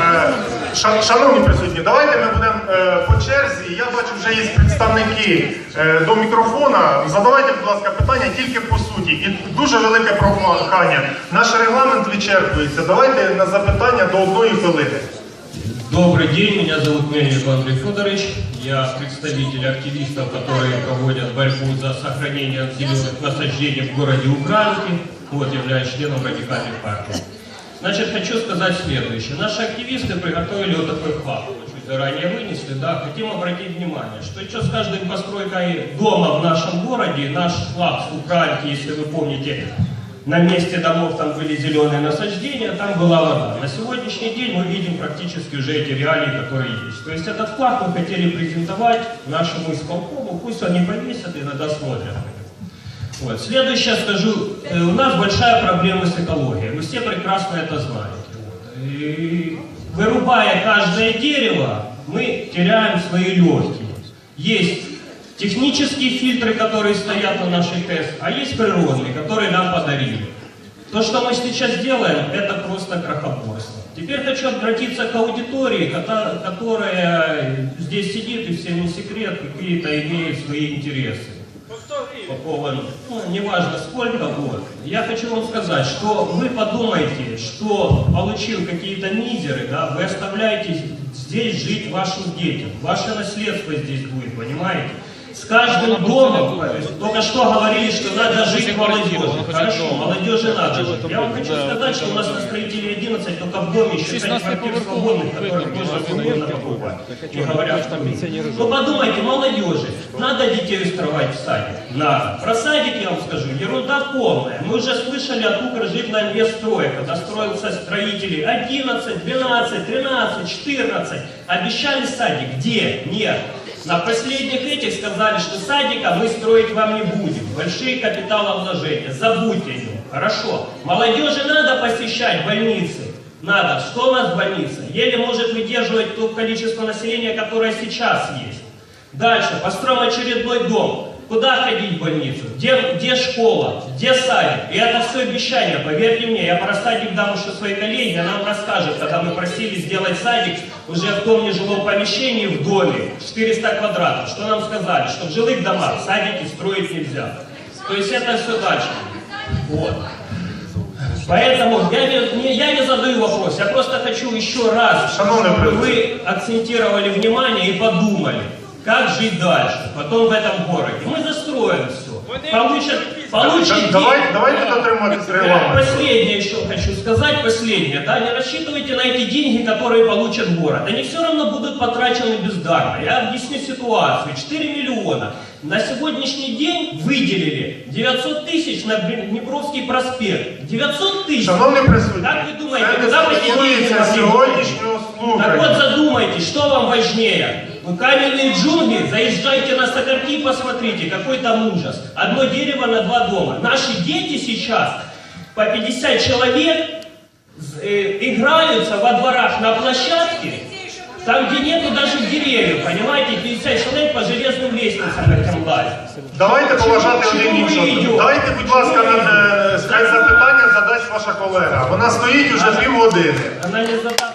Е, ша- Шановні присутні, давайте ми будемо е, по черзі. Я бачу, вже є представники е, до мікрофона. Задавайте, будь ласка, питання тільки по суті. І дуже велике прохання. Наш регламент вичерпується. Давайте на запитання до одної хвилини. Добрый день, меня зовут Мельников Андрей Федорович. Я представитель активистов, которые проводят борьбу за сохранение зеленых насаждений в городе Украинки. Вот, являюсь членом радикальной партии. Значит, хочу сказать следующее. Наши активисты приготовили вот такой факт, чуть заранее вынесли, да, хотим обратить внимание, что еще с каждой постройкой дома в нашем городе, наш флаг с Украинки, если вы помните, на месте домов там были зеленые насаждения, там была вода. На сегодняшний день мы видим практически уже эти реалии, которые есть. То есть этот флаг мы хотели презентовать нашему исполкому, пусть они повесят и иногда смотрят. Вот. Следующее скажу, Э, у нас большая проблема с экологией, вы все прекрасно это знаете. И вырубая каждое дерево, мы теряем свои легкие. Есть технические фильтры, которые стоят на нашей ТЭС, а есть природные, которые нам подарили. То, что мы сейчас делаем, это просто крохоборство. Теперь хочу обратиться к аудитории, которая здесь сидит, и всем не секрет, какие-то имеют свои интересы. По поводу, ну, неважно сколько, вот. Я хочу вам сказать, что вы подумайте, что получил какие-то мизеры, да, вы оставляете здесь жить вашим детям. Ваше наследство здесь будет, понимаете? С каждым домом, только что говорили, что надо жить молодежи. Хорошо, молодежи надо жить. Я вам хочу сказать, что у нас на строителей 11 только в доме еще 5 квартир свободных, которые тоже свободно покупать. Не говоря, что Ну подумайте, молодежи, надо детей устроить в садик? Надо. Про садик я вам скажу, ерунда полная. Мы уже слышали от Укржитна инвестстрой, когда строился строители 11, 12, 13, 14. Обещали садик. Где? Нет. На последних этих сказали, что садика мы строить вам не будем. Большие капиталовложения. Забудьте о нем. Хорошо. Молодежи надо посещать больницы. Надо. Что у нас больница? Еле может выдерживать то количество населения, которое сейчас есть. Дальше. Построим очередной дом. Куда ходить в больницу? Где, где школа? Где садик? И это все обещания, поверьте мне. Я про садик дам еще своей коллеге, она нам расскажет, когда мы просили сделать садик уже в том нежилом помещении в доме, 400 квадратов. Что нам сказали? Что в жилых домах садики строить нельзя. То есть это все дальше. Вот. Поэтому я не, не- я не задаю вопрос, я просто хочу еще раз, чтобы вы акцентировали внимание и подумали, как жить дальше, потом в этом городе. Мы застроим все. Получат, получат Давай- деньги. давайте дотримуватись Я регламенту. Последнее еще хочу сказать, последнее, да, не рассчитывайте на эти деньги, которые получат город. Они все равно будут потрачены бездарно. Я объясню ситуацию. 4 миллиона. На сегодняшний день выделили 900 тысяч на Днепровский проспект. 900 тысяч. Шановні присутні, Как вы думаете, це не куда вы эти деньги стосується могли сьогоднішнього Так вот слухання. задумайтесь, что вам важнее? Ну, каменные джунгли, заезжайте на Сокарки, посмотрите, какой там ужас. Одно дерево на два дома. Наши дети сейчас, по 50 человек, з- э, играются во дворах на площадке, там, где нету даже деревьев, понимаете, 50 человек по железным лестницам на этом лазят. Давайте поважати Чому один ви іншого. йдете? Дайте, будь ласка, на е, хай запитання задасть ваша колега. Вона стоїть уже півгодини. Она не задаст